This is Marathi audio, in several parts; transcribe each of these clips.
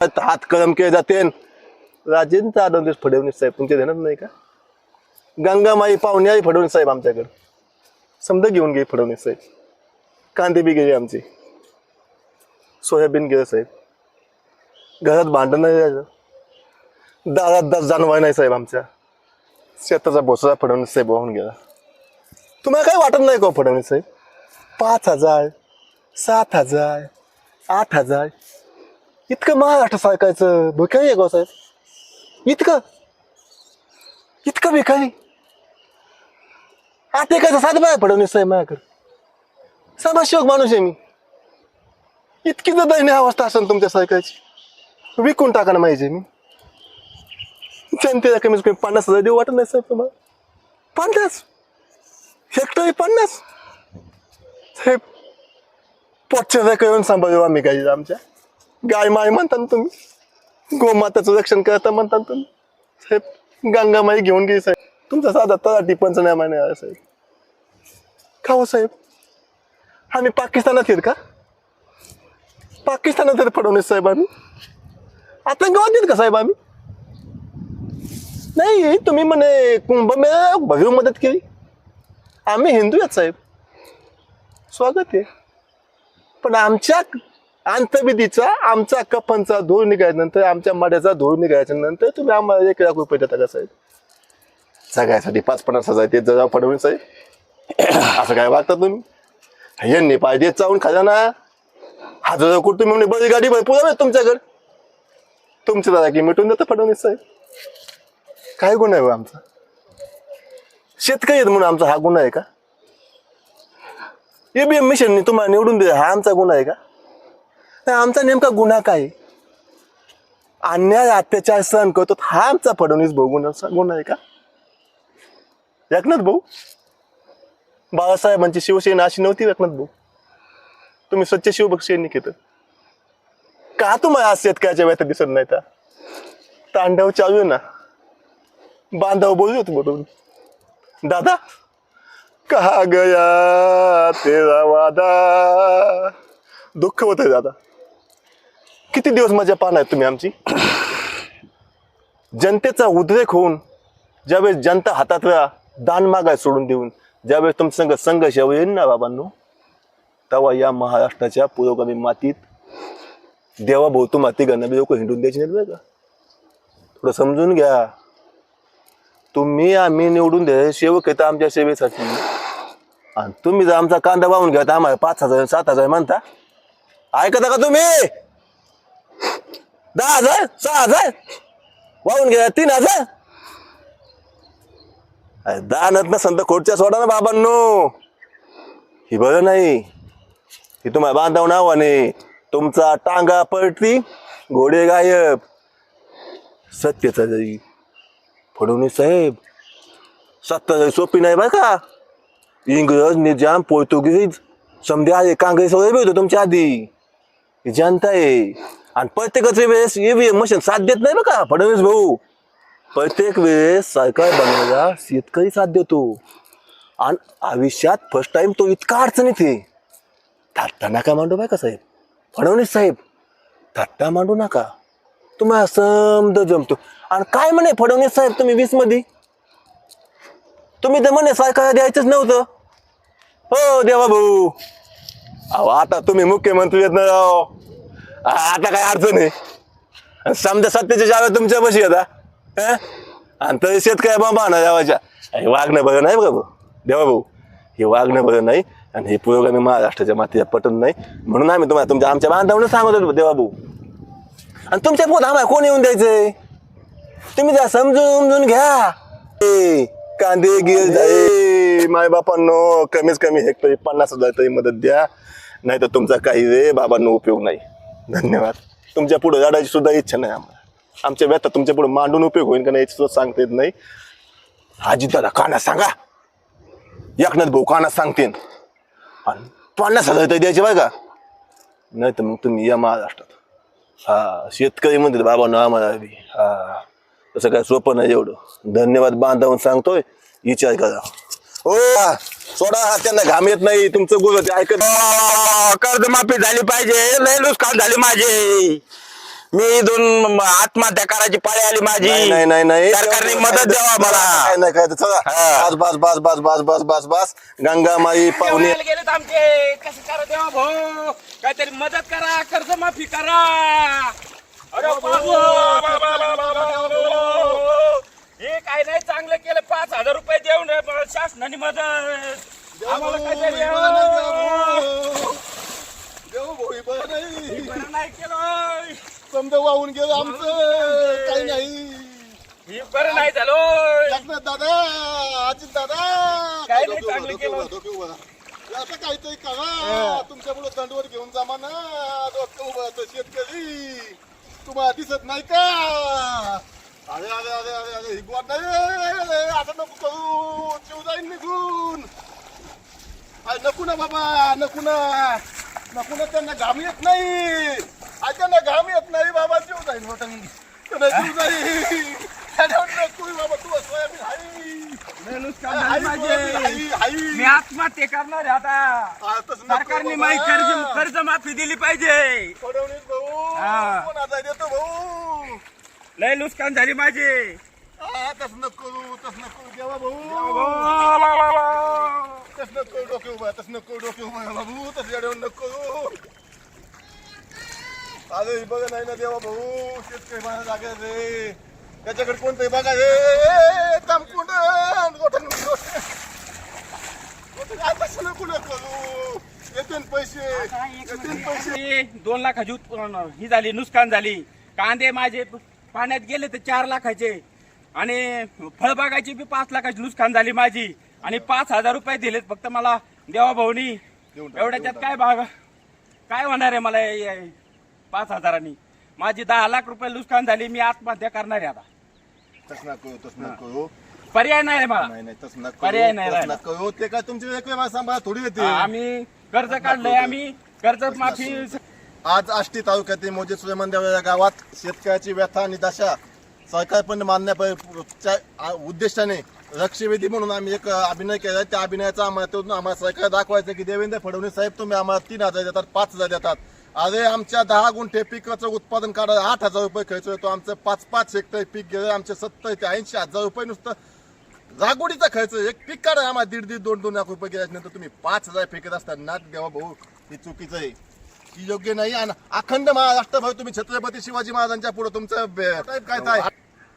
हात कलम केले जाते राजेंद्र आडवणीस फडणवीस साहेब. तुमच्या देणार नाही का? गंगामाई पाहुणे आई फडणवीस साहेब आमच्याकडे. समजा घेऊन गे फडणवीस साहेब. कांदे बी गेले आमचे. सोयाबीन गेलं साहेब. घरात भांडण नाही झालं दारात दात जाणवाय नाही साहेब आमच्या. शेताचा भोसरा फडणवीस साहेब वाहून गेला. तुम्हाला काय वाटत नाही का हो फडणवीस साहेब? पाच हजार सात हजार आठ हजार इतकं महाराष्ट्र सारखायचं भिकारी आहे का साहेब. इतकं. इतकं भिकारी आता एखादा साधं बाहेर फडणवीस साहेब माझ्याकडे. समाजसेवक माणूस आहे मी. इतकी जर दयनीय अवस्था असेल तुमच्या सरकारची. विकून टाकायला पाहिजे मी. जनतेला कमीत कमी पन्नास हजार देऊ वाटत नाही साहेब तुम्हाला. पन्नास. हेक्टर पन्नास. साहेब पोटच्या करून सांभाळू आम्ही काही आमच्या. गाय माय म्हणता ना तुम्ही. गोमाताचं रक्षण करता म्हणता ना तुम्ही. साहेब गंगामाई घेऊन गेली साहेब. तुमचा साधा तलाठी पंचनामा नाही आला साहेब. का हो साहेब. आम्ही पाकिस्तानात येत का? पाकिस्तानात येत फडवणीस साहेब आम्ही. आतंकवाद येत का साहेब आम्ही? नाही तुम्ही म्हणे कुंभमेळा भव्य मदत केली. आम्ही हिंदू आहेत साहेब. स्वागत आहे. पण आमच्या अंतविधीचा आमचा कफनचा धूळ निघाल्यानंतर आमच्या मड्याचा धूळ निघायच्या नंतर तुम्ही आम्हाला एक लाख रुपये देता का साहेब? सगळ्यासाठी पाच पन्नास हजार ते जरा फडणवीस साहेब. असं काय वागता तुम्ही? यांनी पाहिजे चावून खाजा ना हजार कोटी तुम्ही म्हणे बरी गाडी भरपूर आहे तुमच्याकडे. तुमची दादा की मिटून देतं फडणवीस साहेब. काय गुन्हा आहे हो आमचा? शेतकरी आहेत म्हणून आमचा हा गुन्हा आहे का? एबीएम मिशनने तुम्हाला निवडून दिला हा आमचा गुन्हा आहे का? आमचा नेमका गुन्हा काय? अन्याय अत्याचार सहन करतो हा आमचा फडणवीस भाऊ गुन्हा गुन्हा आहे का? एकनाथ भाऊ? बाळासाहेबांची शिवसेना अशी नव्हती एकनाथ भाऊ? तुम्ही स्वच्छ शिवभक्त सैनिक येत का तुम्हाला आज शेतकऱ्याच्या व्यथा दिसत नाही त्या तांडव चालू आहे ना. बांधव बोलत बोलून दादा? कहा गया तेरा वादा? दुःख होत दादा. किती दिवस मजा पाहणार तुम्ही आमची? जनतेचा उद्रेक होऊन ज्यावेळेस जनता हातातला दान मागाय सोडून देऊन ज्यावेळेस तुमच्या संघ संघर्ष येईल ना बाबांनो तेव्हा या महाराष्ट्राच्या पुरोगामी मातीत देवा भोवतो माती घालणारे लोक हिंडून द्यायची नाहीत बरं का? थोडं समजून घ्या. तुम्ही आम्ही निवडून द्या. सेवक येतं आमच्या सेवेसाठी. आणि तुम्ही जर आमचा कांदा वाहून घ्या तर आम्हाला पाच हजार सात हजार म्हणता? ऐकता का तुम्ही? दहा हजार सहा हजार. वाहून घ्या तीन हजार. अरे दानत नसन तर खोडच्या सोडा ना बाबांनो. ही बरं नाही. ही तुम्हाला बांधव नावाने. तुमचा टांगा पलटी घोडे गायब. सत्यचा जरी फडणवीस साहेब सत्ता सोपी नाही बरं का. इंग्रज निजाम पोर्तुगीज समजा आले काँग्रेस वगैरे होतो तुमच्या आधी. ही जनता आहे. आणि प्रत्येकाच्या वेळेस ईव्हीएम मशीन साथ देत नाही बघा का? फडणवीस भाऊ. प्रत्येक वेळेस सरकार बनवायला शेतकरी साथ देतो. आणि आयुष्यात फर्स्ट टाइम तो इतका अडचणीत आहे. थट्टा नका मांडू बाय का साहेब. फडणवीस साहेब थट्टा मांडू नका. तुम्हाला समज जमतो. आणि काय म्हणे फडणवीस साहेब तुम्ही वीसमध्ये तुम्ही तर म्हणे सरकार द्यायचंच नव्हतं. हो देवा भाऊ. अहो आता तुम्ही मुख्यमंत्री आहेत ना राव. आता काय अडचण आहे? समजा सत्तेच्या जाव्या तुमच्या पशी आता आणि तरी शेतकऱ्या बाबा ना देवाच्या हे वागणं बरं नाही बघा भाऊ. देवा भाऊ हे वागणं बरं नाही आणि हे पुरोगामी महाराष्ट्राच्या मातीच्या पटन नाही. म्हणून आम्ही तुम्हाला तुमच्या आमच्या बांधवांना सांगत होतो देवा भाऊ. आणि तुमच्या पोत आम्हाला कोण येऊन द्यायचंय? तुम्ही जा समजून समजून घ्या. ए, कांदे गिर जाई माय बापांनो कमीत कमी हेक्टरी पन्नास हजार तरी मदत द्या. नाही तर तुमचा काही रे बाबांनो उपयोग नाही. धन्यवाद. तुमच्यापुढे जाण्याची सुद्धा इच्छा नाही आम्हाला. आमच्या व्यथा तुमच्यापुढे मांडून उपयोग होईल का नाही याची सुद्धा सांगता येत नाही. आजी दादा काना सांगा. एकनाथ भाऊ काना सांगतील. आणि पन्नास हजार तरी द्यायचे बघा नाही तर मग तुम्ही या महाराष्ट्रात. हा शेतकरी म्हणतात बाबा ना आम्हाला बी. हा तसं काय सोपं नाही एवढं. धन्यवाद बांधावून सांगतोय. विचार करा. हो सोडा हा त्यांना घाम येत नाही तुमचं गुरु ते ऐकत कर्ज माफी झाली पाहिजे लय नुकसान झाले माझे. मी इथून आत्महत्या करायची पाळी आली नाही नाही माझी नाही नाही. सरकारने मदत द्यावा काय मला. नाही काय चला. हा. बस बस बस बस बस बस बस बस. गंगामाई पाहुणे. गेलेत आमचे. कसं करा देवा भाऊ? काहीतरी मदत करा कर्ज माफी करा. अरे बाबू, बाबा, बाबा, बाबा. हे काय नाही चांगलं केलं. पाच हजार रुपये देऊन शासनाने मदत. आम्हाला काहीतरी अं, बरं नाही. केलं. समजा वाहून गेलं आमचं काही नाही. हे बरं नाही झालं एकनाथ दादा अजित दादा. काय नाही चांगलं केलं. डोके उभं. आता काहीतरी करा. तुमच्यामुळे दंडवर घेऊन जामा ना डोके उभं शेतकरी. तुम्हाला दिसत नाही का? अरे अरे अरे अरे अरे ही नाही. आता नको करू. जीव जाईल निघून. अरे नको ना बाबा नको ना. नको ना त्यांना घाम येत नाही. अरे त्यांना घाम येत नाही बाबा. जीव जाईल वाटण त्यांना. जीव जाईल त्यांना नको बाबा तू सोयाबीन मी आत्महत्या करणार आता. सरकारने. माझी कर्ज कर्ज माफी दिली पाहिजे. भाऊ. कोण आता देतो भाऊ? लय नुकसान झाली माझी. तसं नको करू तसं नको करू देवा भाऊ. तसं नको करू डोके उभा तसं नको करू डोके उभा. बाबू तसं येऊन नको करू. अरे हे बघा नाही ना देवा भाऊ शेतकरी माझ्या जागे रे. त्याच्याकडे कोणतंही बघा रे. तामकुंड गोठण तसं नको ना करू. येतील पैसे येतील पैसे. दोन लाखाची उत्पन्न ही झाली नुकसान झाली. कांदे माझे पाण्यात गेले तर चार लाखाचे. आणि फळबागाची बी पाच लाखाची नुकसान झाली माझी. आणि पाच हजार रुपये दिलेत. फक्त मला देवा भाऊनी एवढ्याच्यात काय भाग काय होणार आहे मला हे- हे पाच हजारांनी? माझी दहा लाख रुपये नुकसान झाली मी आत्महत्या करणार आहे आता. तसं नको करू तसं नको करू. पर्याय नाही रे मला. नाही नाही तसं नका पर्याय नाही तसं राहिला. नका करू. ते काय तुमची एक वेळ सांभाळा थोडी येते. आम्ही कर्ज काढलंय आम्ही कर्ज माफी आज आष्टी तालुक्यातील मोजे सुलेमान या गावात शेतकऱ्याची व्यथा आणि दशा सरकार पण उद्देशाने लक्षवेधी म्हणून आम्ही एक अभिनय केला त्या अभिनयाचा आम्हाला त्यातून आम्हाला सरकार दाखवायचं की देवेंद्र फडणवीस साहेब तुम्ही आम्हाला तीन हजार देतात पाच हजार देतात. अरे आमच्या दहा गुंठे पिकाचं उत्पादन काढायला आठ हजार रुपये खर्च येतो. आमचं पाच पाच हेक्टर पीक गेलं आमचे सत्तर ते ऐंशी हजार रुपये नुसतं लागवडीचा खर्च एक पीक काढा आम्हाला दीड दीड दोन दोन लाख रुपये गेल्यानंतर तुम्ही पाच हजार फेकत असता. नाक देवा भाऊ ही चुकीचं आहे. योग्य नाही. आणि अखंड महाराष्ट्रभर तुम्ही छत्रपती शिवाजी महाराजांच्या पुढे तुमचं टाईप काय काय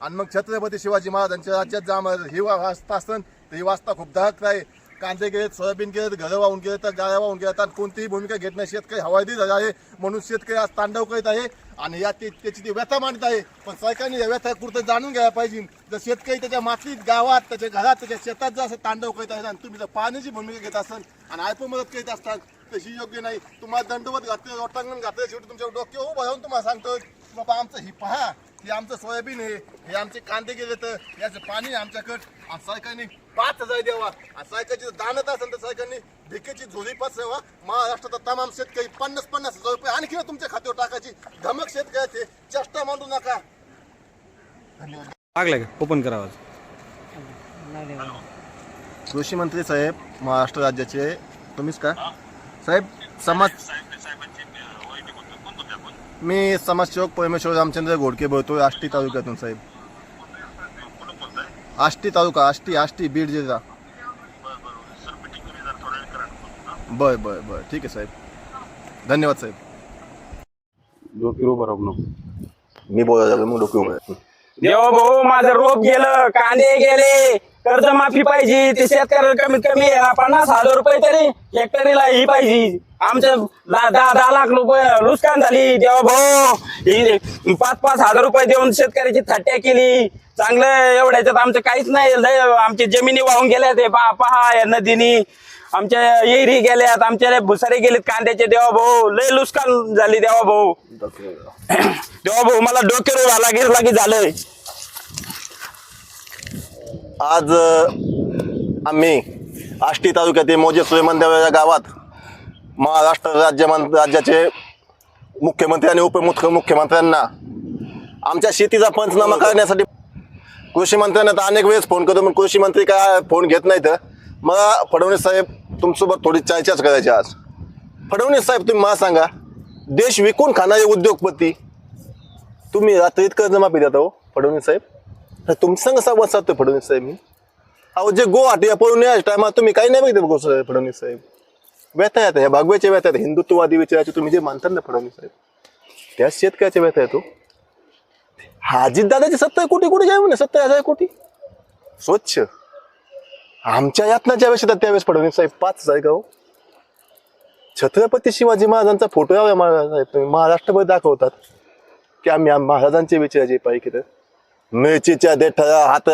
आणि मग छत्रपती शिवाजी महाराजांच्या राज्यात जा ही वाजता वाचता असन तर ही वाचता खूप दहक आहे. कांदे गेलेत सोयाबीन गेलेत घरं वाहून गेले तर गाळ्या वाहून गेल्यात आणि कोणतीही भूमिका घेत नाही. शेतकरी हवाई झाला आहे. म्हणून शेतकरी आज तांडव करीत आहे. आणि या ते- त्याची ती व्यथा मांडत आहे. पण सरकारने या व्यथा कुठं जाणून घ्यायला पाहिजे. जर शेतकरी त्याच्या मातीत गावात त्याच्या घरात त्याच्या शेतात जर असं तांडव करीत आहे आणि तुम्ही जर पाण्याची भूमिका घेत असाल आणि आयपो मदत करीत असतात तशी योग्य नाही? तुम्हाला दंडवत घातले रोटांगण घातले शेवटी तुमच्या डोक्यावर उभं राहून तुम्हाला सांगतो बाबा आमचं ही पहा हे आमचं सोयाबीन आहे हे आमचे कांदे गेले तर याचं पाणी आमच्याकडं. आणि सरकारने पाच हजार द्यावा. आणि सरकारची जर दानत असेल तर सरकारने भिकेची झोली पसरावा महाराष्ट्राचा तमाम शेतकरी पन्नास पन्नास हजार रुपये आणखी तुमच्या खात्यावर टाकायची. धमक शेतकऱ्याचे चेष्टा मांडू नका. लागलं का? ओपन करावं कृषी मंत्री साहेब महाराष्ट्र राज्याचे तुम्हीच का? साहेब समाज मी समाजसेवक परमेश्वर रामचंद्र घोडके बोलतोय आष्टी तालुक्यातून साहेब. आष्टी तालुका आष्टी आष्टी बीड जिल्हा. बर बर बर. ठीक आहे साहेब. धन्यवाद साहेब. मी बोलायला लागलो, मग डोके उभं. देवा भाऊ माझं रोप गेलं कांदे गेले. कर्ज माफी पाहिजे ते शेतकऱ्याला कमीत कमी पन्नास हजार रुपये तरी हेक्टरीला ही पाहिजे. आमच्या दहा दहा लाख रुपये नुकसान झाली. देवा भाऊ ही पाच पाच हजार रुपये देऊन शेतकऱ्याची थट्ट्या केली. चांगलं एवढ्याच्यात आमचं काहीच नाही. लय आमची जमिनी वाहून गेल्या ते पहा पहा या नदीनी. आमच्या येरी गेल्यात आमच्या भुसारे गेलेत कांद्याचे. देवा भाऊ लय नुकसान झाली देवा भाऊ देवा भाऊ मला डोक्यावर झाला गिर लागी झालंय. आज आम्ही आष्टी तालुक्यातील मोजे सुलेमान या गावात महाराष्ट्र राज्य राज्याचे मुख्यमंत्री आणि उपमुख्य मुख्यमंत्र्यांना आमच्या शेतीचा पंचनामा करण्यासाठी कृषी मंत्र्यांना तर अनेक वेळेस फोन करतो पण कृषी मंत्री काय फोन घेत नाहीत. मला फडणवीस साहेब तुमच्यासोबत थोडी चर्चाच करायची आज. फडणवीस साहेब तुम्ही मला सांगा देश विकून खाणारे उद्योगपती तुम्ही रात्रीत कर्जमाफी देता हो फडणवीस साहेब? तर तुमचं संग संवाद साधतोय फडणवीस साहेब मी. अहो जे गो या पळून या टायमात तुम्ही काही नाही बघितलं गो फडणवीस साहेब. व्यथा येतात ह्या बागव्याच्या व्यथा आहेत हिंदुत्ववादी विचाराचे तुम्ही जे मानतात ना फडणवीस साहेब त्या शेतकऱ्याच्या व्यथा येतो. हाजीत दादाची सत्तर कोटी कोटी काय म्हणे सत्ता हजार कोटी. स्वच्छ. आमच्या यातना वेळेस येतात त्यावेळेस फडणवीस साहेब पाच जायगा हो छत्रपती शिवाजी महाराजांचा फोटो यावा महाराज तुम्ही महाराष्ट्रभर दाखवतात की आम्ही महाराजांचे विचाराचे पाहिजे मिरचीच्या देठा हात